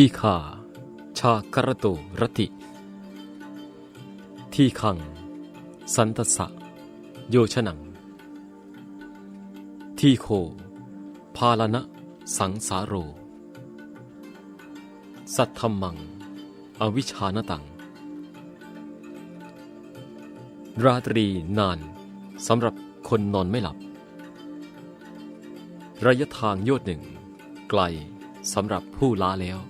ที่ข่าชากรโตรติ ที่ขัง สันตสะ โยชนัง ที่โค พาลนะสังสาโร สัทธมมัง อวิชชานตัง ราตรีนานสำหรับคนนอนไม่หลับ ระยะทางโยดหนึ่ง ไกลสำหรับผู้ล้าแล้ว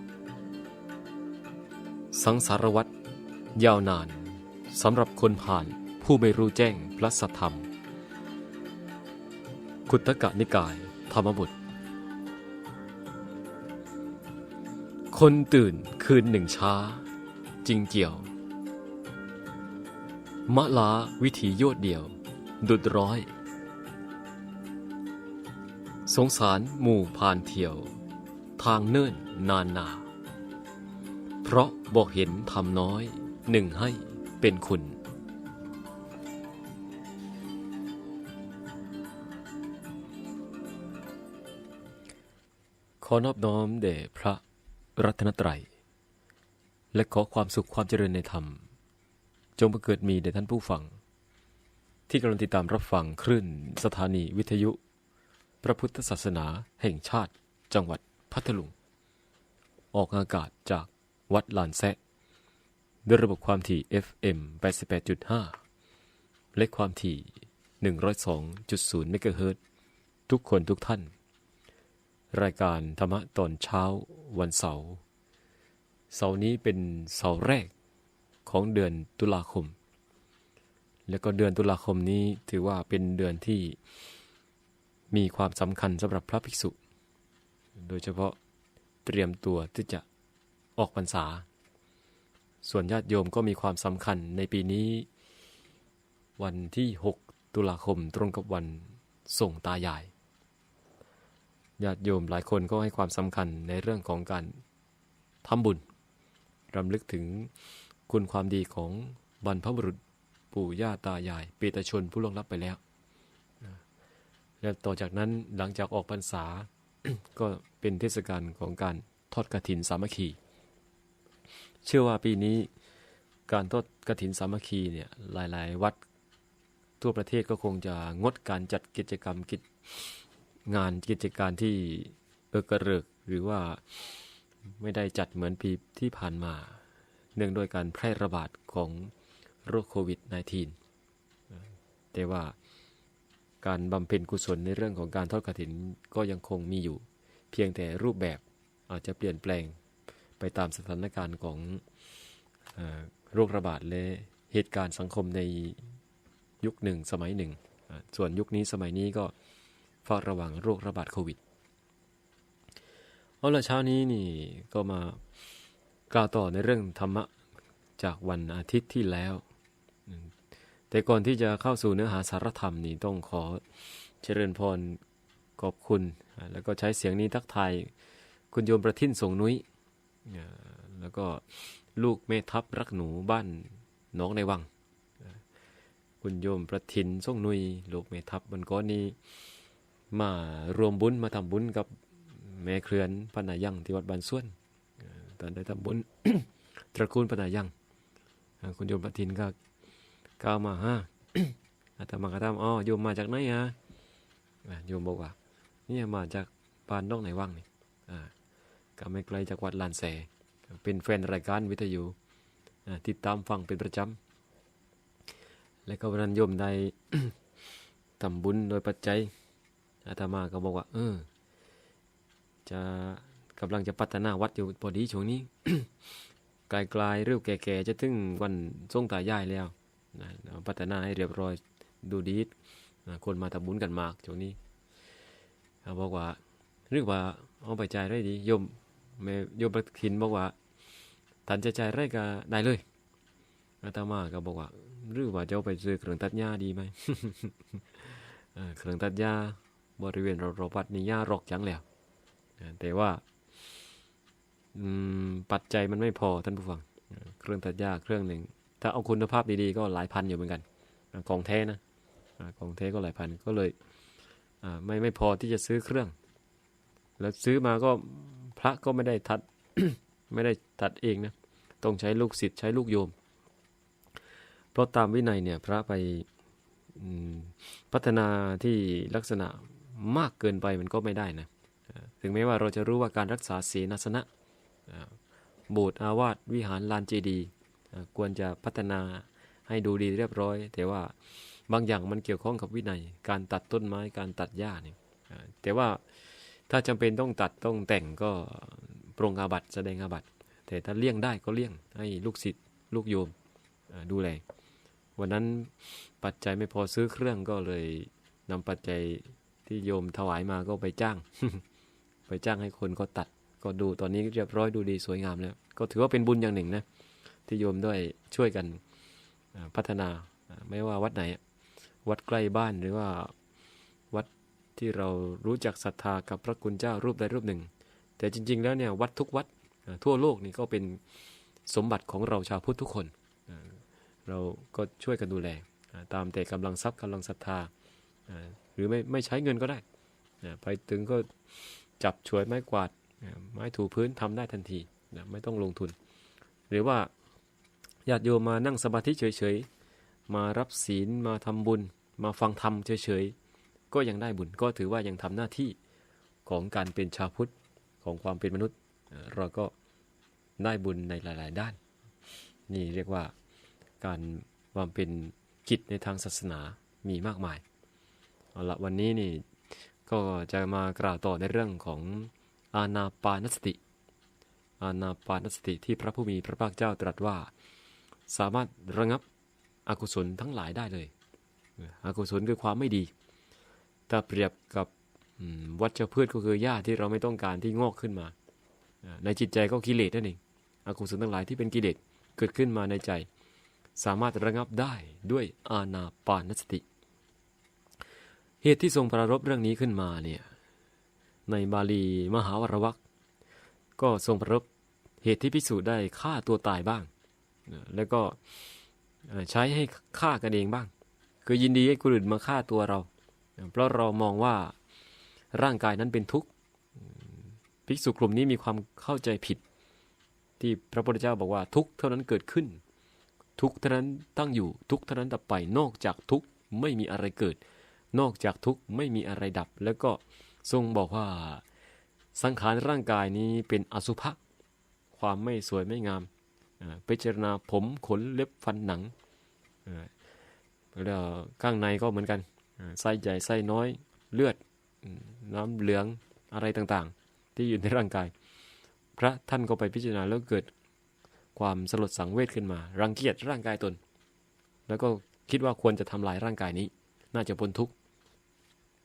สังสารวัตรยาวนานสำหรับคนผ่านผู้ไม่รู้แจ้งพระสัทธรรม คุตกะนิกาย ธรรมบุตรคนตื่นคืนหนึ่งช้า จริงเกี่ยว มะลาวิถีโยดเดียว ดุดร้อย สงสารหมู่ผ่านเที่ยว ทางเนิ่นนานนา เพราะ บอกเห็นทำน้อยหนึ่งให้เป็นคุณ ขอนอบน้อมแด่พระรัตนตรัย และขอความสุขความเจริญในธรรม จงบังเกิดมีแด่ท่านผู้ฟัง ที่กำลังติดตามรับฟังคลื่นสถานีวิทยุ พระพุทธศาสนาแห่งชาติจังหวัดพัทลุง ออกอากาศจาก วัดลานแซะด้วยระบบความถี่ FM 88.5 และความถี่ 102.0 เมกะเฮิรตซ์ทุกคนทุกท่าน รายการธรรมะตอนเช้าวันเสาร์ เสาร์นี้เป็นเสาร์แรกของเดือนตุลาคม และก็เดือนตุลาคมนี้ถือว่าเป็นเดือนที่มีความสำคัญสำหรับพระภิกษุ โดยเฉพาะเตรียมตัวที่จะ ออกพรรษา ส่วนญาติโยมก็มีความสำคัญในปีนี้ วันที่ 6 ตุลาคมตรงกับวันส่งตายายญาติโยมหลายคนก็ให้ความสำคัญในเรื่องของการทำบุญรำลึกถึงคุณความดีของบรรพบุรุษปู่ย่าตายายเปตชนผู้ล่วงลับไปแล้วและต่อจากนั้นหลังจากออกพรรษา ก็เป็นเทศกาลของการทอดกระถินสามัคคี เชื่อว่าปีนี้การทอดกระถินสามัคคีเนี่ยหลายๆ วัดทั่วประเทศก็คงจะงดการจัดกิจกรรมกิจงานกิจการที่เอกระเริกหรือว่าไม่ได้จัดเหมือนปีที่ผ่านมา เนื่องด้วยการแพร่ระบาดของโรคโควิด -19 แต่ว่าการบำเพ็ญกุศลในเรื่องของการทอดกฐินก็ยังคงมีอยู่ เพียงแต่รูปแบบอาจจะเปลี่ยนแปลง ไปตามสถานการณ์ของอโรคระบาดและเหตุการณ์สังคมในยุคหนึ่งสมัยหนึ่ง ส่วนยุคนี้สมัยนี้ก็เฝ้าระวังโรคระบาดโควิด เอาละเช้านี้นี่ก็มากล่าวต่อในเรื่องธรรมะจากวันอาทิตย์ที่แล้ว แต่ก่อนที่จะเข้าสู่เนื้อหาสารธรรมนี่ต้องขอเจริญพรขอบคุณ แล้วก็ใช้เสียงนี้ทักทายคุณโยมประทินสงนุ้ย แล้วก็ลูกเมทัพรักหนูบ้านน้องในวัง คุณโยมประทินส่งนุย ลูกเมทัพมันก็นี้ มารวมบุญมาทำบุญกับแม่เครือนพนายังที่วัดบานส่วนตอนได้ทำบุญตระกูลพนายังคุณโยมประทินก็ก้าวมาฮะอาตมาก็ถามอ๋อโยมมาจากไหนฮะโยมบอกว่านี่มาจากบ้านนอกไหนว่างนี่อ่า ก็ไม่ไกลจากวัดลานแส เป็นแฟนรายการวิทยุติดตามฟังเป็นประจำ และก็วันนั้นโยมได้ทำบุญโดยปัจจัยอาตมาก็บอกว่า เออ จะกำลังจะพัฒนาวัดอยู่พอดีช่วงนี้ไกลๆเร็วแก่ๆจะถึงวันทรงตายายแล้วนะพัฒนาให้เรียบร้อยดูดีคนมาทำบุญกันมากช่วงนี้เขาบอกว่าเรียกว่าเอาไปจ่ายได้ดีโยม แม่โยมประทินบอกว่าท่านจะจ่ายไรก็ได้เลยอาตมาก็บอกว่าหรือว่าจะเอาไปซื้อเครื่องตัดหญ้าดีไหมเครื่องตัดหญ้าบริเวณรอบๆวัดนี่หญ้ารกจังแล้วแต่ว่าปัจจัยมันไม่พอท่านผู้ฟัง เครื่องตัดหญ้าเครื่องหนึ่ง ถ้าเอาคุณภาพดีๆ ก็หลายพันอยู่เหมือนกันของแท้นะของแท้ก็หลายพันก็เลยไม่ไม่พอที่จะซื้อเครื่อง แล้วซื้อมาก็ พระก็ไม่ได้ทัดไม่ได้ตัดเองนะต้องใช้ลูกศิษย์ใช้ลูกโยม เพราะตามวินัยเนี่ยพระไปพัฒนาที่ลักษณะมากเกินไปมันก็ไม่ได้นะถึงแม้ว่าเราจะรู้ว่าการรักษาศีลอาสนะโบสถ์อาวาสวิหารลานเจดีย์ควรจะพัฒนาให้ดูดีเรียบร้อย แต่ว่าบางอย่างมันเกี่ยวข้องกับวินัย การตัดต้นไม้การตัดหญ้าเนี่ยแต่ว่า ถ้าจำเป็นต้องตัดต้องแต่งก็ปรงอาบัตแสดงอาบัตแต่ถ้าเลี่ยงได้ก็เลี่ยงให้ลูกศิษย์ลูกโยมดูแลวันนั้นปัจจัยไม่พอซื้อเครื่องก็เลยนำปัจจัยที่โยมถวายมาก็ไปจ้าง ไปจ้างให้คนก็ตัด ก็ดูตอนนี้เรียบร้อยดูดีสวยงามแล้ว ก็ถือว่าเป็นบุญอย่างหนึ่งนะ ที่โยมด้วยช่วยกันพัฒนาไม่ว่าวัดไหน วัดใกล้บ้านหรือว่า ที่เรารู้จักศรัทธากับพระคุณเจ้ารูปใดรูปหนึ่ง แต่จริง ๆ แล้วเนี่ยวัดทุกวัดทั่วโลกนี่ก็เป็นสมบัติของเราชาวพุทธทุกคน เราก็ช่วยกันดูแล ตามแต่กำลังทรัพย์กำลังศรัทธา หรือไม่ไม่ใช้เงินก็ได้ ไปถึงก็จับฉวยไม้กวาดไม้ถูพื้นทำได้ทันทีไม่ต้องลงทุน หรือว่าญาติโยมมานั่งสมาธิเฉยๆ มารับศีลมาทำบุญ มาฟังธรรมเฉยๆ ก็ยังได้บุญก็ถือว่ายังทำหน้าที่ของการเป็นชาวพุทธของความเป็นมนุษย์ เราก็ได้บุญในหลาย ๆ ด้าน นี่เรียกว่าการความเป็นกิจในทางศาสนามีมากมายเอาละวันนี้นี่ก็จะมากล่าวต่อในเรื่องของอานาปานสติ อานาปานสติที่พระผู้มีพระภาคเจ้าตรัสว่า สามารถระงับอกุศลทั้งหลายได้เลย อกุศลคือความไม่ดี ถ้าเปรียบกับวัชพืชก็คือหญ้าที่เราไม่ต้องการที่งอกขึ้นมา ในจิตใจก็กิเลสนั่นเองอกุศลทั้งหลายที่เป็นกิเลสเกิดขึ้นมาในใจ สามารถระงับได้ด้วยอาณาปานสติ เหตุที่ทรงประรบเรื่องนี้ขึ้นมาเนี่ยในบาลีมหาวรวักก็ทรงประรบเหตุที่พิสูจน์ได้ฆ่าตัวตายบ้าง แล้วก็ใช้ให้ฆ่ากันเองบ้าง คือยินดีให้คนอื่นมาฆ่าตัวเรา เพราะเรามองว่าร่างกายนั้นเป็นทุกข์ภิกษุกลุ่มนี้มีความเข้าใจผิด ที่พระพุทธเจ้าบอกว่าทุกข์เท่านั้นเกิดขึ้น ทุกข์เท่านั้นตั้งอยู่ทุกข์เท่านั้นดับไป นอกจากทุกข์ไม่มีอะไรเกิด นอกจากทุกข์ไม่มีอะไรดับ แล้วก็ทรงบอกว่าสังขารร่างกายนี้เป็นอสุภะความไม่สวยไม่งามพิจารณาผมขนเล็บฟันหนังแล้วข้างในก็เหมือนกัน ไส้ใหญ่ไส้น้อยเลือดน้ำเหลืองอะไรต่างๆ ที่อยู่ในร่างกาย พระท่านก็ไปพิจารณาแล้วเกิดความสลดสังเวชขึ้นมา รังเกียจร่างกายตน แล้วก็คิดว่าควรจะทำลายร่างกายนี้ น่าจะพ้นทุกข์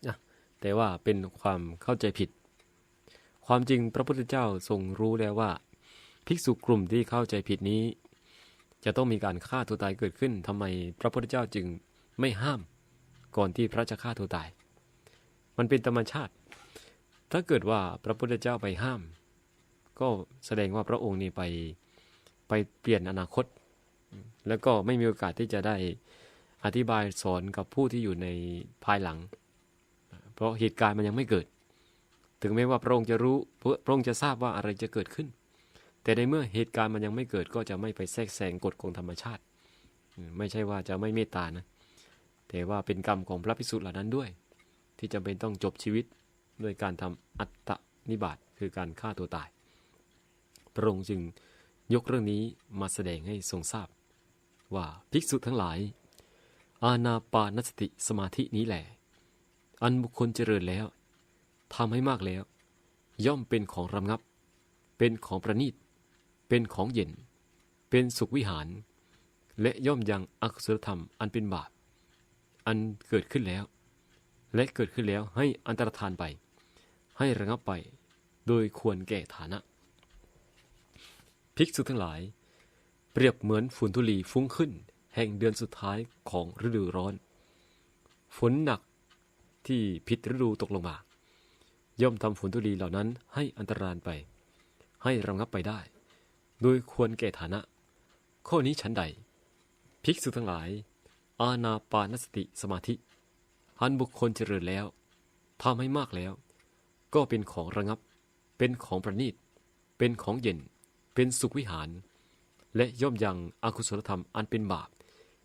นะแต่ว่าเป็นความเข้าใจผิด ความจริงพระพุทธเจ้าทรงรู้แล้วว่า ภิกษุกลุ่มที่เข้าใจผิดนี้ จะต้องมีการฆ่าตัวตายเกิดขึ้นทำไมพระพุทธเจ้าจึงไม่ห้าม ก่อนที่พระจะฆ่าตัวตาย มันเป็นธรรมชาติ ถ้าเกิดว่าพระพุทธเจ้าไปห้าม ก็แสดงว่าพระองค์นี่ไปไปเปลี่ยนอนาคต แล้วก็ไม่มีโอกาสที่จะได้อธิบายสอนกับผู้ที่อยู่ในภายหลัง เพราะเหตุการณ์มันยังไม่เกิด ถึงแม้ว่าพระองค์จะรู้พระองค์จะทราบว่าอะไรจะเกิดขึ้น แต่ในเมื่อเหตุการณ์มันยังไม่เกิดก็จะไม่ไปแทรกแซงกฎของธรรมชาติ ไม่ใช่ว่าจะไม่เมตตานะ แต่ว่าเป็นกรรมของพระภิกษุเหล่านั้นด้วย ที่จำเป็นต้องจบชีวิตด้วยการทำอัตตนิบาตคือการฆ่าตัวตาย พระองค์จึงยกเรื่องนี้มาแสดงให้ทรงทราบ ว่าภิกษุทั้งหลาย อาณาปานสติสมาธินี้แหละอันบุคคลเจริญแล้วทำให้มากแล้ว ย่อมเป็นของรำงับ เป็นของประณีต เป็นของเย็น เป็นสุขวิหาร และย่อมยังอักุศลธรรมอันเป็นบาป อันเกิดขึ้นแล้ว และเกิดขึ้นแล้วให้อันตรธานไป ให้ระงับไป โดยควรแก่ฐานะ ภิกษุทั้งหลาย เปรียบเหมือนฝุ่นธุลีฟุ้งขึ้น แห่งเดือนสุดท้ายของฤดูร้อน ฝนหนักที่ผิดฤดูตกลงมา ย่อมทำฝนธุลีเหล่านั้นให้อันตรานไป ให้ระงับไปได้ โดยควรแก่ฐานะ ข้อนี้ฉันใด ภิกษุทั้งหลาย อาณาปานสติสมาธิอันบุคคลเจริญแล้วทำให้มากแล้ว ก็เป็นของระงับ เป็นของประณีต เป็นของเย็น เป็นสุขวิหาร และย่อมยังอกุศลธรรมอันเป็นบาป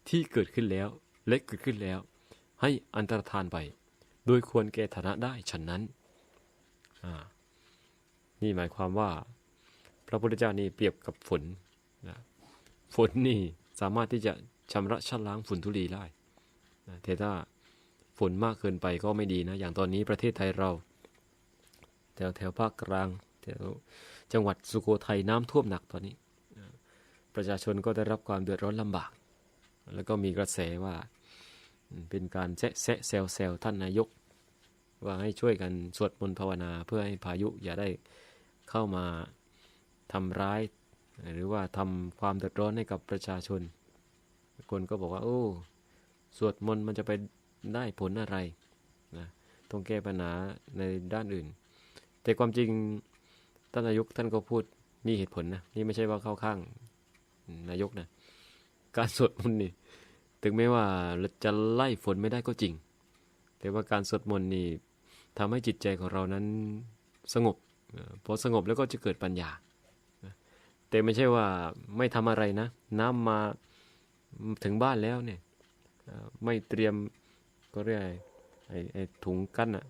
ที่เกิดขึ้นแล้วและเกิดขึ้นแล้ว ให้อันตรธานไป โดยควรแก่ฐานะได้ฉันนั้น นี่หมายความว่า พระพุทธเจ้านี่เปรียบกับฝนนะฝนนี่สามารถที่จะ ชำระชันล้างฝุ่นทุลีได้นะแต่ถ้าฝนมากเกินไปก็ไม่ดีนะ อย่างตอนนี้ประเทศไทยเราแถวแถวภาคกลางแถวจังหวัดสุโขทัยน้ำท่วมหนักตอนนี้ ประชาชนก็ได้รับความเดือดร้อนลำบาก แล้วก็มีกระแสว่าเป็นการแซะแซะแซวแซวท่านนายก ว่าให้ช่วยกันสวดมนต์ภาวนาเพื่อให้พายุอย่าได้เข้ามาทำร้าย หรือว่าทำความเดือดร้อนให้กับประชาชน คนก็บอกว่า โอ้ สวดมนต์มันจะไปได้ผลอะไรนะต้องแก้ปัญหาในด้านอื่น แต่ความจริงท่านนายกท่านก็พูดมีเหตุผลนะ นี่ไม่ใช่ว่าเข้าข้างนายกนะ การสวดมนต์นี่ ถึงแม้ว่าจะไล่ฝนไม่ได้ก็จริง แต่ว่าการสวดมนต์นี่ทำให้จิตใจของเรานั้นสงบพอสงบแล้วก็จะเกิดปัญญา แต่ไม่ใช่ว่าไม่ทำอะไรนะ น้ำมา ถึงบ้านแล้วเนี่ยไม่เตรียมก็เรียกอะไรไอ้ไอ้ถุงกั้นอะ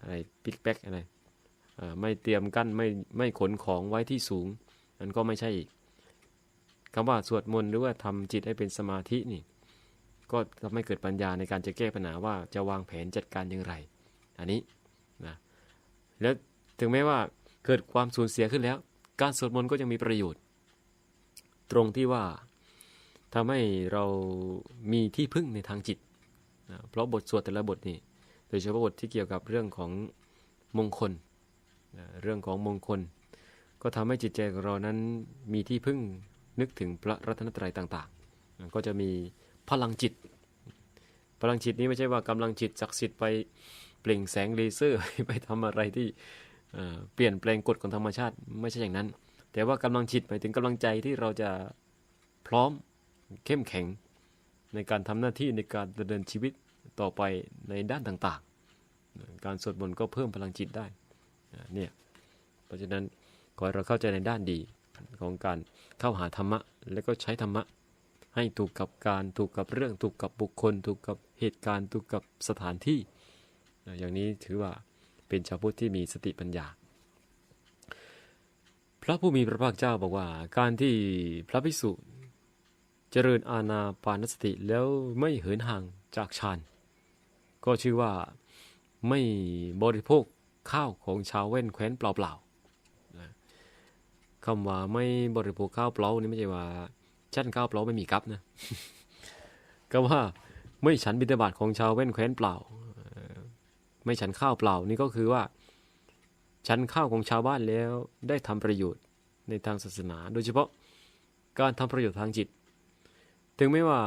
อะไรปิกแบ็กอะไรไม่เตรียมกั้นไม่ไม่ขนของไว้ที่สูงนั่นก็ไม่ใช่อีกคำว่าสวดมนต์หรือว่าทำจิตให้เป็นสมาธินี่ ก็ทำให้เกิดปัญญาในการจะแก้ปัญหาว่าจะวางแผนจัดการอย่างไร อันนี้นะแล้วถึงแม้ว่าเกิดความสูญเสียขึ้นแล้ว การสวดมนต์ก็ยังมีประโยชน์ ตรงที่ว่า ทำให้เรามีที่พึ่งในทางจิตนะเพราะบทสวดแต่ละบทนี่โดยเฉพาะบทที่เกี่ยวกับเรื่องของมงคลนะเรื่องของมงคล ก็ทำให้จิตใจของเรานั้นมีที่พึ่งนึกถึงพระรัตนตรัยต่างๆนะก็จะมีพลังจิต พลังจิตนี้ไม่ใช่ว่ากำลังจิตศักดิ์สิทธิ์ไปเปล่งแสงเลเซอร์ไปทำอะไรที่เอ่อเปลี่ยนแปลงกฎของธรรมชาติไม่ใช่อย่างนั้น แต่ว่ากำลังจิตหมายถึงกำลังใจที่เราจะพร้อม เข้มแข็งในการทำหน้าที่ในการดำเนินชีวิตต่อไปในด้านต่างๆ การสวดมนต์ก็เพิ่มพลังจิตได้เนี่ยเพราะฉะนั้นขอให้เราเข้าใจในด้านดีของการเข้าหาธรรมะ แล้วก็ใช้ธรรมะ ให้ถูกกับการถูกกับเรื่องถูกกับบุคคล ถูกกับเหตุการณ์ ถูกกับสถานที่ อย่างนี้ถือว่าเป็นชาวพุทธที่มีสติปัญญา พระผู้มีพระภาคเจ้าบอกว่า การที่พระภิกษุ เจริญอาณาปานสติแล้วไม่เหินห่างจากฌานก็ชื่อว่าไม่บริโภคข้าวของชาวแว่นแคว้นเปล่าๆคำว่าไม่บริโภคข้าวเปล่านี่ไม่ใช่ว่าชั้นข้าวเปล่าไม่มีกับนะ ก็ว่าไม่ฉันบิณฑบาตของชาวแว่นแคว้นเปล่า ไม่ฉันข้าวเปล่านี่ก็คือว่า ฉันข้าวของชาวบ้านแล้วได้ทำประโยชน์ในทางศาสนา โดยเฉพาะการทำประโยชน์ทางจิต ถึงแม้ว่า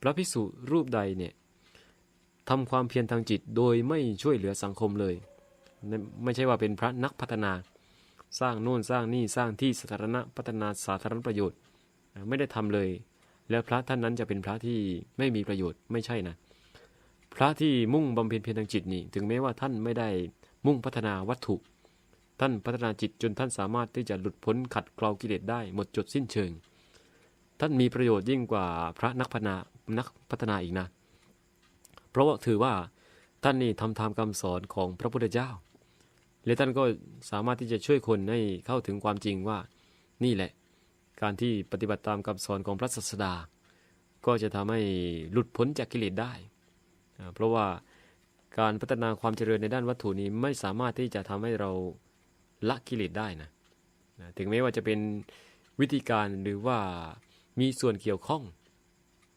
พระภิกษุรูปใดเนี่ยทำความเพียรทางจิตโดยไม่ช่วยเหลือสังคมเลย ไม่ใช่ว่าเป็นพระนักพัฒนา สร้างโน่นสร้างนี่สร้างที่สาธารณะพัฒนาสาธารณประโยชน์ ไม่ได้ทำเลย แล้วพระท่านนั้นจะเป็นพระที่ไม่มีประโยชน์ไม่ใช่นะพระที่มุ่งบำเพ็ญเพียรทางจิตนี่ ถึงแม้ว่าท่านไม่ได้มุ่งพัฒนาวัตถุ ท่านพัฒนาจิตจนท่านสามารถที่จะหลุดพ้นขัดเกลากิเลสได้หมดจดสิ้นเชิง ท่านมีประโยชน์ยิ่งกว่าพระนักพัฒนานักพัฒนาอีกนะ เพราะว่าถือว่าท่านนี่ทำตามคำสอนของพระพุทธเจ้า และท่านก็สามารถที่จะช่วยคนให้เข้าถึงความจริงว่านี่แหละ การที่ปฏิบัติตามคำสอนของพระศาสดา ก็จะทำให้หลุดพ้นจากกิเลสได้ เพราะว่าการพัฒนาความเจริญในด้านวัตถุนี้ไม่สามารถที่จะทำให้เราละกิเลสได้นะ ถึงแม้ว่าจะเป็นวิธีการหรือว่า มีส่วนเกี่ยวข้อง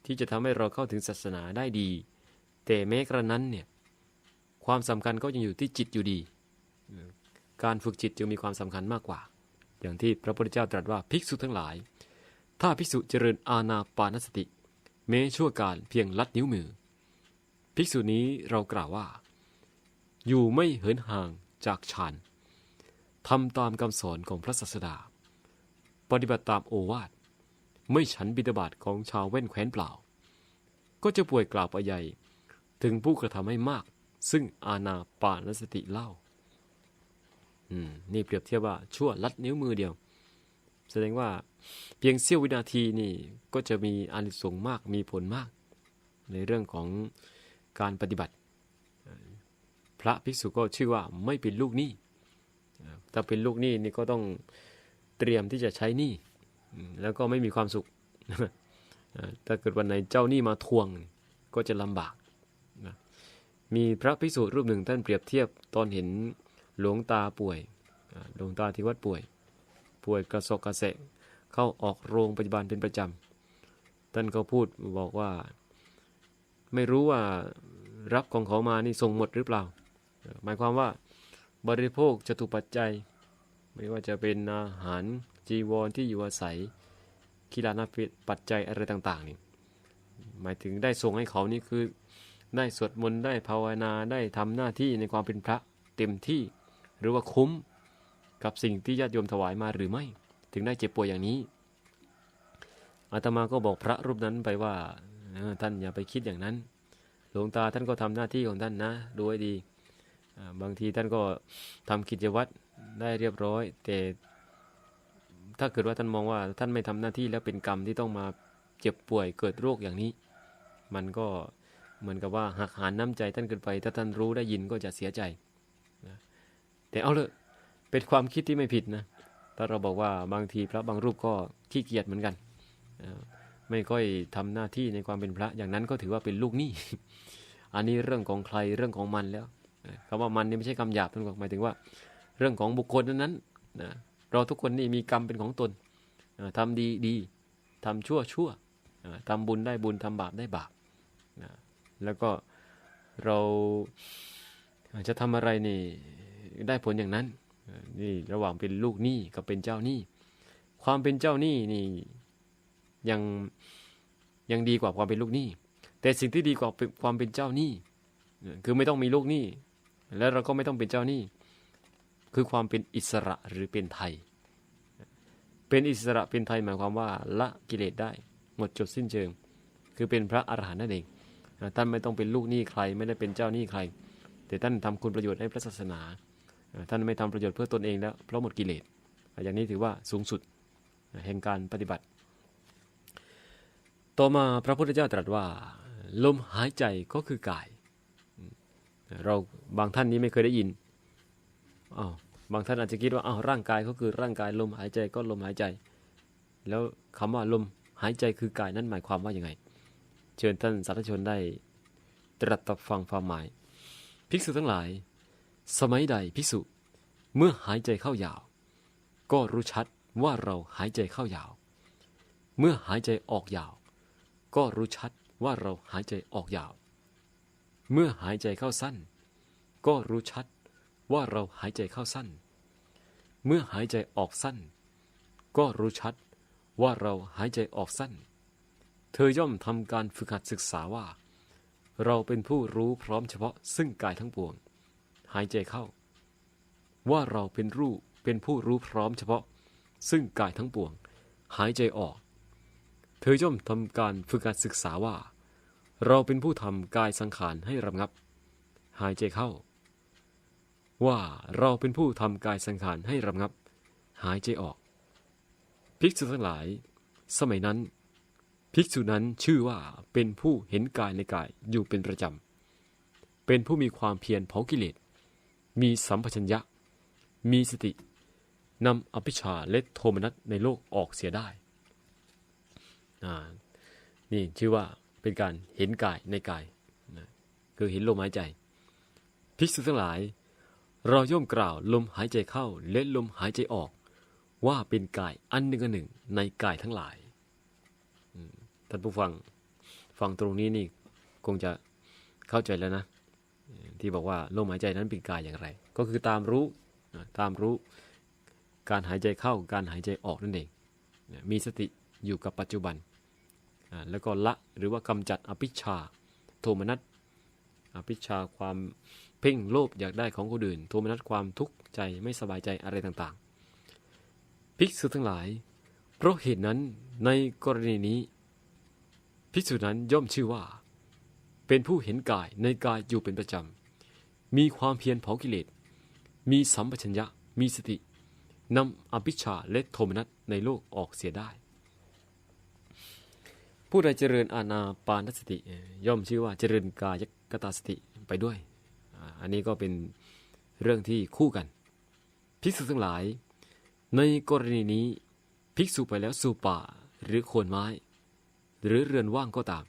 ที่จะทำให้เราเข้าถึงศาสนาได้ดี แต่แม้กระนั้นเนี่ยความสำคัญก็ยังอยู่ที่จิตอยู่ดี การฝึกจิตจึงมีความสำคัญมากกว่า อย่างที่พระพุทธเจ้าตรัสว่าภิกษุทั้งหลาย ถ้าภิกษุเจริญอาณาปานสติ แม้ชั่วการเพียงลัดนิ้วมือ ภิกษุนี้เรากล่าวว่า อยู่ไม่เหินห่างจากฌานทำตามคำสอนของพระศาสดา ปฏิบัติตามโอวาท ไม่ฉันบิดาบาตของชาวแว่นแคว้นเปล่า ก็จะป่วยกล่าวไปใหญ่ถึงผู้กระทำให้มาก ซึ่งอาณาปานสติเล่า อืม นี่เปรียบเทียบว่าชั่วลัดนิ้วมือเดียว แสดงว่าเพียงเสี้ยววินาทีนี่ก็จะมีอานิสงส์มากมีผลมาก ในเรื่องของการปฏิบัติ พระภิกษุก็ชื่อว่าไม่เป็นลูกหนี้ถ้าเป็นลูกหนี้นี่ก็ต้องเตรียมที่จะใช้หนี้ แล้วก็ไม่มีความสุขถ้าเกิดวันไหนเจ้าหนี้มาทวงก็จะลำบากนะมีพระภิกษุรูปหนึ่งท่านเปรียบเทียบตอนเห็นหลวงตาป่วยหลวงตาที่วัดป่วย ป่วยกระสอบกระเสะเข้าออกโรงพยาบาลเป็นประจำท่านก็พูดบอกว่า ไม่รู้ว่ารับของเขามานี่ส่งหมดหรือเปล่า หมายความว่าบริโภคจตุปัจจัย ไม่ว่าจะเป็นอาหาร จีวรที่อยู่อาศัยกีฬานาปัจจัยอะไรต่างๆนี่หมายถึงได้ส่งให้เขานี่คือ ได้สวดมนต์ได้ภาวนาได้ทำหน้าที่ในความเป็นพระเต็มที่ หรือว่าคุ้มกับสิ่งที่ญาติโยมถวายมาหรือไม่ ถึงได้เจ็บป่วยอย่างนี้อาตมาก็บอกพระรูปนั้นไปว่าท่านอย่าไปคิดอย่างนั้น หลวงตาท่านก็ทำหน้าที่ของท่านนะดูให้ดี บางทีท่านก็ทำกิจวัตรได้เรียบร้อย แต่ ถ้าเกิดว่าท่านมองว่าท่านไม่ทำหน้าที่แล้วเป็นกรรมที่ต้องมาเจ็บป่วยเกิดโรคอย่างนี้ มันก็เหมือนกับว่าหักหานน้ำใจท่านเกินไป ถ้าท่านรู้ได้ยินก็จะเสียใจนะแต่เอาเลยเป็นความคิดที่ไม่ผิดนะถ้าเราบอกว่าบางทีพระบางรูปก็ขี้เกียจเหมือนกันไม่ค่อยทำหน้าที่ในความเป็นพระอย่างนั้นก็ถือว่าเป็นลูกหนี้อันนี้เรื่องของใครเรื่องของมันแล้วคำว่ามันนี่ไม่ใช่คำหยาบท่านบอกหมายถึงว่า เรื่องของบุคคลนั้นๆนะ เราทุกคนนี่มีกรรมเป็นของตนอ่าทำดีดีทำชั่วชั่วอ่าทำบุญได้บุญทำบาปได้บาปแล้วก็เราจะทำอะไรนี่ได้ผลอย่างนั้นนี่ระหว่างเป็นลูกหนี้กับเป็นเจ้าหนี้ ความเป็นเจ้าหนี้นี่ยังยังดีกว่าความเป็นลูกหนี้แต่สิ่งที่ดีกว่าความเป็นเจ้าหนี้คือไม่ต้องมีลูกหนี้ แล้วเราก็ไม่ต้องเป็นเจ้าหนี้ คือความเป็นอิสระหรือเป็นไทย เป็นอิสระเป็นไทยหมายความว่าละกิเลสได้ หมดจดสิ้นเชิง คือเป็นพระอรหันต์นั่นเองท่านไม่ต้องเป็นลูกหนี้ใคร ไม่ได้เป็นเจ้าหนี้ใคร แต่ท่านทำคุณประโยชน์ให้พระศาสนาท่านไม่ทำประโยชน์เพื่อตนเองแล้วเพราะหมดกิเลสอย่างนี้ถือว่าสูงสุดแห่งการปฏิบัติ ต่อมาพระพุทธเจ้าตรัสว่า ลมหายใจก็คือกาย เราบางท่านนี้ไม่เคยได้ยิน อ้าวบางท่านอาจจะคิดว่าอ้าวร่างกายก็คือร่างกายลมหายใจก็ลมหายใจ แล้วคำว่าลมหายใจคือกายนั้นหมายความว่ายังไง เชิญท่านสาธุชนได้ ตรัสตับฟังความหมาย ภิกษุทั้งหลาย สมัยใดภิกษุ เมื่อหายใจเข้ายาว ก็รู้ชัดว่าเราหายใจเข้ายาว เมื่อหายใจออกยาว ก็รู้ชัดว่าเราหายใจออกยาว เมื่อหายใจเข้าสั้น ก็รู้ชัด ว่าเราหายใจเข้าสั้น เมื่อหายใจออกสั้น ก็รู้ชัดว่าเราหายใจออกสั้น เธอย่อมทำการฝึกหัดศึกษาว่า เราเป็นผู้รู้พร้อมเฉพาะซึ่งกายทั้งปวง หายใจเข้า ว่าเราเป็นรู้เป็นผู้รู้พร้อมเฉพาะ ซึ่งกายทั้งปวง หายใจออก เธอย่อมทำการฝึกหัดศึกษาว่า เราเป็นผู้ทำกายสังขารให้ระงับ หายใจเข้า ว่าเราเป็นผู้ทำกายสังขารให้ระงับ หายใจออก ภิกษุทั้งหลาย สมัยนั้น ภิกษุนั้นชื่อว่าเป็นผู้เห็นกายในกายอยู่เป็นประจำ เป็นผู้มีความเพียรเผากิเลส มีสัมปชัญญะ มีสตินำอภิชาและโทมนัสในโลกออกเสียได้นี่ชื่อว่าเป็นการเห็นกายในกายนะคือเห็นลมหายใจ ภิกษุทั้งหลาย เราย่อมกล่าวลมหายใจเข้าและลมหายใจออก ว่าเป็นกายอันหนึ่งอันหนึ่งในกายทั้งหลายท่านผู้ฟังฟังตรงนี้นี่คงจะเข้าใจแล้วนะ ที่บอกว่าลมหายใจนั้นเป็นกายอย่างไร ก็คือตามรู้ตามรู้การหายใจเข้าการหายใจออกนั่นเอง มีสติอยู่กับปัจจุบัน แล้วก็ละหรือว่ากำจัดอภิชาโทมนัสอภิชาความ เพ่งโลภอยากได้ของคนอื่น โทมนัสความทุกข์ใจไม่สบายใจอะไรต่างๆ ภิกษุทั้งหลาย เพราะเหตุนั้นในกรณีนี้ภิกษุนั้นย่อมชื่อว่า เป็นผู้เห็นกายในกายอยู่เป็นประจำ มีความเพียรเผากิเลส มีสัมปชัญญะ มีสติ นำอภิชาและโทมนัสในโลกออกเสียได้ ผู้ใดเจริญอาณาปานสติ ย่อมชื่อว่าเจริญกายกตาสติไปด้วย อันนี้ก็เป็นเรื่องที่คู่กัน ภิกษุทั้งหลาย ในกรณีนี้ภิกษุไปแล้วสู่ป่าหรือโคนไม้ หรือเรือนว่างก็ตาม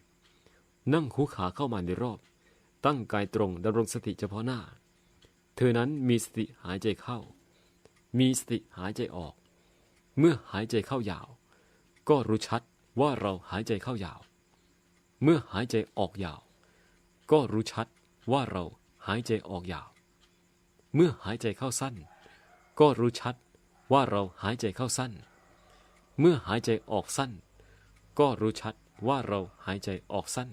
นั่งคูขาเข้ามาในรอบ ตั้งกายตรงดำรงสติเฉพาะหน้า เธอนั้นมีสติหายใจเข้า มีสติหายใจออก เมื่อหายใจเข้ายาว ก็รู้ชัดว่าเราหายใจเข้ายาว เมื่อหายใจออกยาว ก็รู้ชัดว่าเรา หายใจออกยาว เมื่อหายใจเข้าสั้น ก็รู้ชัดว่าเราหายใจเข้าสั้น เมื่อหายใจออกสั้น ก็รู้ชัดว่าเราหายใจออกสั้น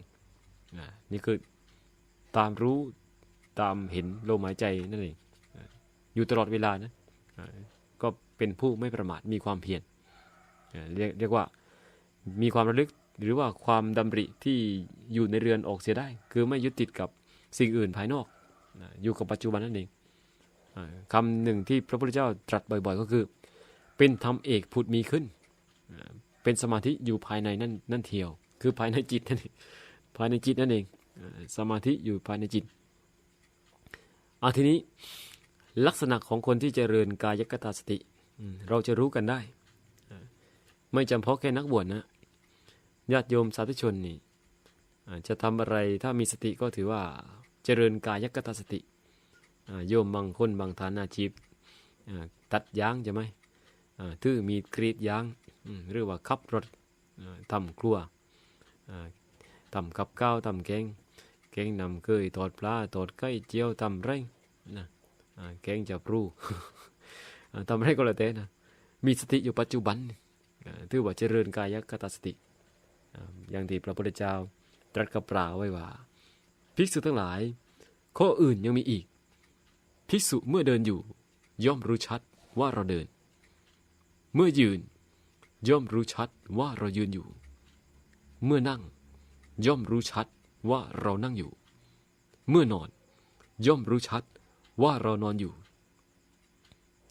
นี่คือตามรู้ตามเห็นลมหายใจนั่นเอง อยู่ตลอดเวลานะ ก็เป็นผู้ไม่ประมาทมีความเพียรเรียกเรียกว่ามีความระลึกหรือว่าความดำริที่อยู่ในเรือนออกเสียได้ คือไม่ยึดติดกับสิ่งอื่นภายนอก อยู่กับปัจจุบันนั่นเองอคำหนึ่งที่พระพุทธเจ้าตรัสบ่อยๆ ก็คือ เป็นธรรมเอกผุดมีขึ้น เป็นสมาธิอยู่ภายในนั่นนั่นเทียว คือภายในจิตนั่นเองภายในจิตนั่นเองสมาธิอยู่ภายในจิตอาทีนี้ลักษณะของคนที่เจริญกายกตาสติ เราจะรู้กันได้ ไม่จำเพาะแค่นักบวชนะญาติโยมสาธุชนนี่จะทำอะไรถ้ามีสติก็ถือว่า เจริญกายกตาสติโยมบางคนบางฐานอาชีพตัดยางใช่ไหมอ่าถือมีกรีดยางหรือว่าขับรถทำครัวทำกับข้าวทำแกงแกงนำเคยทอดปลาทอดไก่เจียวทำไรนะแกงจับรูอ่าทำไรก็แล้วแต่นะมีสติอยู่ปัจจุบันอ่าถือว่าเจริญกายกตาสติ อย่างที่พระพุทธเจ้าตรัสกับปลาไว้ว่า ภิกษุทั้งหลาย ข้ออื่นยังมีอีก ภิกษุเมื่อเดินอยู่ ย่อมรู้ชัดว่าเราเดิน เมื่อยืน ย่อมรู้ชัดว่าเรายืนอยู่ เมื่อนั่ง ย่อมรู้ชัดว่าเรานั่งอยู่ เมื่อนอน ย่อมรู้ชัดว่าเรานอนอยู่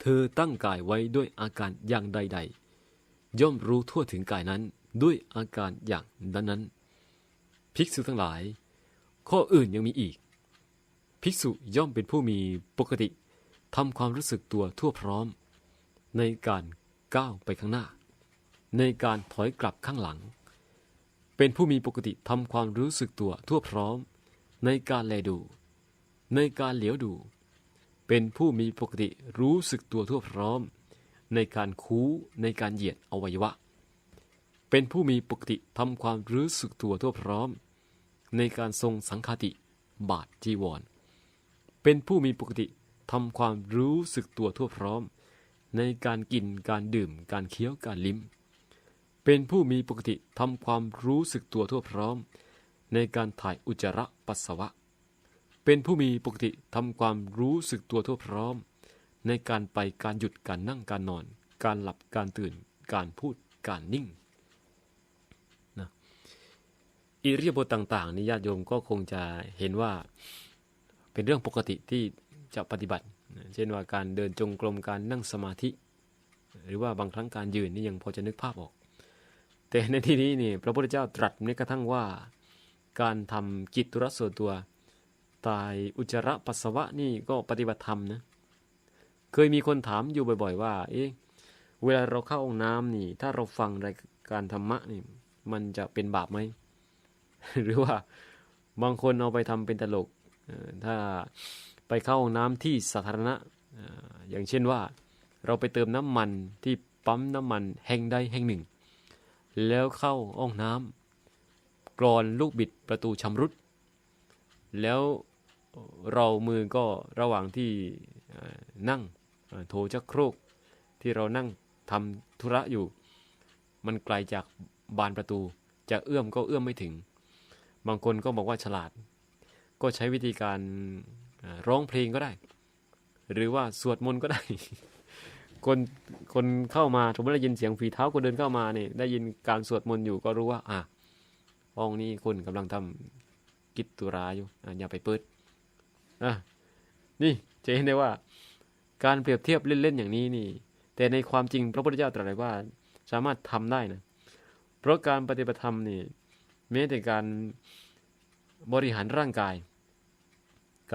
เธอตั้งกายไว้ด้วยอาการอย่างใด ๆ ย่อมรู้ทั่วถึงกายนั้นด้วยอาการอย่างนั้นภิกษุทั้งหลาย ข้ออื่นยังมีอีก ภิกษุย่อมเป็นผู้มีปกติทำความรู้สึกตัวทั่วพร้อม ในการก้าวไปข้างหน้า ในการถอยกลับข้างหลัง เป็นผู้มีปกติทำความรู้สึกตัวทั่วพร้อม ในการแลดู ในการเหลียวดู เป็นผู้มีปกติรู้สึกตัวทั่วพร้อม ในการคู้ในการเหยียดอวัยวะ เป็นผู้มีปกติทำความรู้สึกตัวทั่วพร้อม ในการทรงสังคติบาทจีวร เป็นผู้มีปกติทำความรู้สึกตัวทั่วพร้อม ในการกินการดื่ม การเคี้ยวการลิ้ม เป็นผู้มีปกติทำความรู้สึกตัวทั่วพร้อม ในการถ่ายอุจจาระปัสสาวะ เป็นผู้มีปกติทำความรู้สึกตัวทั่วพร้อม ในการไปการหยุดการนั่งการนอน การหลับการตื่น การพูดการนิ่งนะ อิริยาบถต่าง ๆนี่ญาติโยมก็คงจะเห็นว่าเป็นเรื่องปกติที่จะปฏิบัติ เช่นว่าการเดินจงกรมการนั่งสมาธิ หรือว่าบางครั้งการยืนนี่ยังพอจะนึกภาพออก แต่ในที่นี้นี่พระพุทธเจ้าตรัสแม้กระทั่งว่า การทำกิจธุระส่วนตัว ตายอุจจาระปัสสาวะนี่ก็ปฏิบัติธรรมนะเคยมีคนถามอยู่บ่อยๆ ว่า เอ๊ะเวลาเราเข้าห้องน้ำนี่ ถ้าเราฟังรายการธรรมะนี่ มันจะเป็นบาปไหม หรือว่าบางคนเอาไปทำเป็นตลกถ้าไปเข้าห้องน้ำที่สาธารณะอย่างเช่นว่าเราไปเติมน้ำมันที่ปั๊มน้ำมันแห่งใดแห่งหนึ่ง แล้วเข้าห้องน้ำกรอนลูกบิดประตูชำรุด แล้วเรามือก็ระหว่างที่นั่งโถชักโครกที่เรานั่งทำธุระอยู่ มันไกลจากบานประตู จะเอื้อมก็เอื้อมไม่ถึง บางคนก็บอกว่าฉลาด ก็ใช้วิธีการร้องเพลงก็ได้ หรือว่าสวดมนต์ก็ได้ คนคนเข้ามาสมมติได้ยินเสียงฝีเท้าคนเดินเข้ามาเนี่ยได้ยินการสวดมนต์อยู่ก็รู้ว่า อะห้องนี้คนกำลังทำกิจตุราอยู่ออย่าไปเปิดอะนี่จะเห็นได้ว่า การเปรียบเทียบเล่นๆอย่างนี้นี่ แต่ในความจริงพระพุทธเจ้าตรัสไว้ว่าสามารถทำได้นะเพราะการปฏิบัติธรรมนี่ แม้แต่การบริหารร่างกาย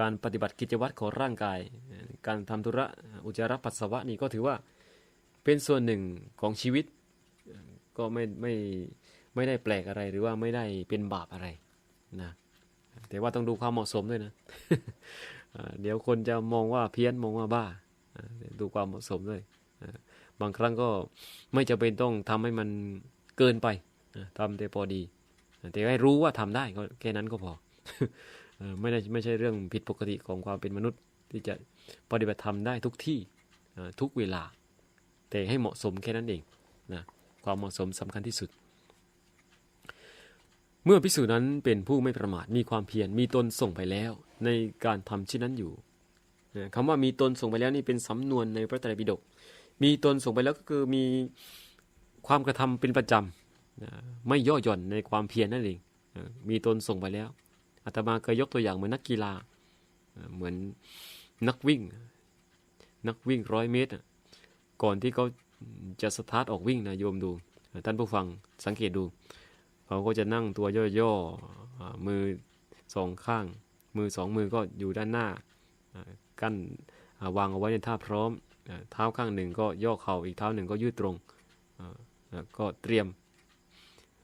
การปฏิบัติกิจวัตรของร่างกาย การทำธุระอุจจาระปัสสาวะนี่ก็ถือว่าเป็นส่วนหนึ่งของชีวิต ก็ไม่ไม่ไม่ได้แปลกอะไรหรือว่าไม่ได้เป็นบาปอะไรนะแต่ว่าต้องดูความเหมาะสมด้วยนะเดี๋ยวคนจะมองว่าเพี้ยนมองว่าบ้า ดูความเหมาะสมด้วยบางครั้งก็ไม่จำเป็นต้องทำให้มันเกินไปทำแต่พอดี แต่ให้รู้ว่าทำได้ก็แค่นั้นก็พอไม่ได้ไม่ใช่เรื่องผิดปกติของความเป็นมนุษย์ที่จะปฏิบัติธรรมได้ทุกที่ทุกเวลา แต่ให้เหมาะสมแค่นั้นเองนะความเหมาะสมสำคัญที่สุด เมื่อพิสูจนั้นเป็นผู้ไม่ประมาทมีความเพียรมีตนส่งไปแล้ว ในการทำเช่นนั้นอยู่นะคำว่ามีตนส่งไปแล้วนี่เป็นสำนวนในพระไตรปิฎกมีตนส่งไปแล้วก็คือมีความกระทำเป็นประจำนะ ไม่ย่อหย่อนในความเพียรนั่นเองมีตนส่งไปแล้วอาตมาเคยยกตัวอย่างเหมือนนักกีฬาเหมือนนักวิ่ง นักวิ่งร้อยเมตรก่อนที่เขาจะสตาร์ทออกวิ่งนะโยมดูท่านผู้ฟังสังเกตดูเขาก็จะนั่งตัวย่อๆอมือสองข้าง มือสองมือก็อยู่ด้านหน้ากั้นวางเอาไว้ในท่าพร้อมอ่าเท้าข้างหนึ่งก็ย่อเข่าอีกเท้าหนึ่งก็ยืดตรงก็เตรียม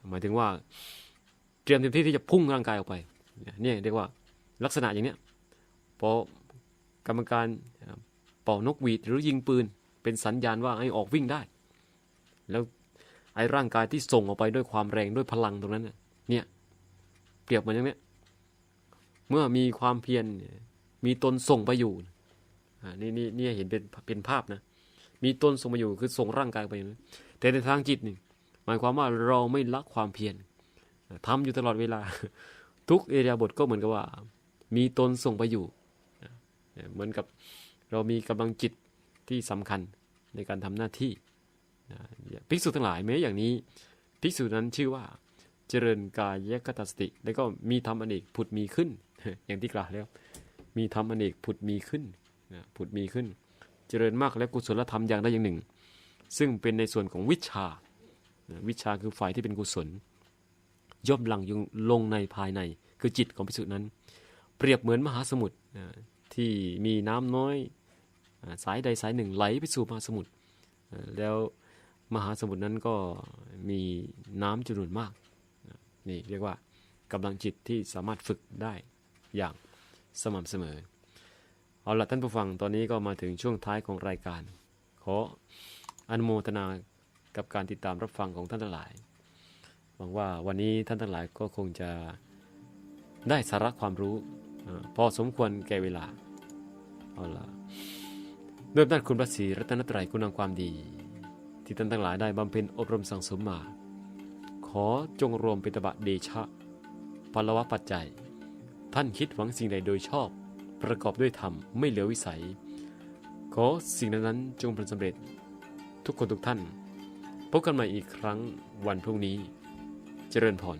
หมายถึงว่าเตรียมเต็มที่ที่จะพุ่งร่างกายออกไปเนี่ยเรียกว่าลักษณะอย่างเนี้ยพอกรรมการเป่านกหวีดหรือยิงปืน เป็นสัญญาณว่าให้ออกวิ่งได้ แล้วไอ้ร่างกายที่ส่งออกไปด้วยความแรงด้วยพลังตรงนั้นเนี่ยเปรียบเหมือนอย่างเนี้ยเมื่อมีความเพียรมีตนส่งไปอยู่อ่านี่นี่นี่เห็นเป็นเป็นภาพนะมีตนส่งไปอยู่คือส่งร่างกายไปอย่างนั้แต่ในทางจิตนี่ หมายความว่าเราไม่ละความเพียรทำอยู่ตลอดเวลา ทุกเอเริยบทก็เหมือนกับว่า มีตนส่งไปอยู่ เหมือนกับเรามีกำลังจิตที่สำคัญในการทำหน้าที่ภิกษุทั้งหลายแม้อย่างนี้ภิกษุนั้นชื่อว่าเจริญกายคตสติ แล้วก็มีธรรมอเนกผุดมีขึ้น อย่างที่กล่าวแล้ว มีธรรมอเนกผุดมีขึ้นผุดมีขึ้น เจริญมากและกุศลธรรมอย่างใดอย่างหนึ่ง ซึ่งเป็นในส่วนของวิชา วิชาคือฝ่ายที่เป็นกุศล ย่อมหลังยงลงในภายใน คือจิตของภิกษุนั้น เปรียบเหมือนมหาสมุทรที่มีน้ำน้อยสายใดสายหนึ่งไหลไปสู่มหาสมุทรแล้วมหาสมุทรนั้นก็มีน้ำจำนวนมากนี่เรียกว่ากำลังจิตที่สามารถฝึกได้อย่างสม่ำเสมอเอาละท่านผู้ฟังตอนนี้ก็มาถึงช่วงท้ายของรายการ ขออนุโมทนา กับการติดตามรับฟังของท่านทั้งหลาย หวังว่าวันนี้ท่านทั้งหลายก็คงจะได้สาระความรู้พอสมควรแก่เวลาเอาละด้วยอำนาจคุณพระศรีรัตนตรัยคุณงามความดี ที่ท่านทั้งหลายได้บำเพ็ญอบรมสั่งสมมา ขอจงรวมเป็นตบะเดชะพลวะปัจจัย ท่านคิดหวังสิ่งใดโดยชอบ ประกอบด้วยธรรมไม่เหลือวิสัย ขอสิ่งนั้นจงเป็นสำเร็จทุกคนทุกท่าน พบกันใหม่อีกครั้งวันพรุ่งนี้ เจริญพร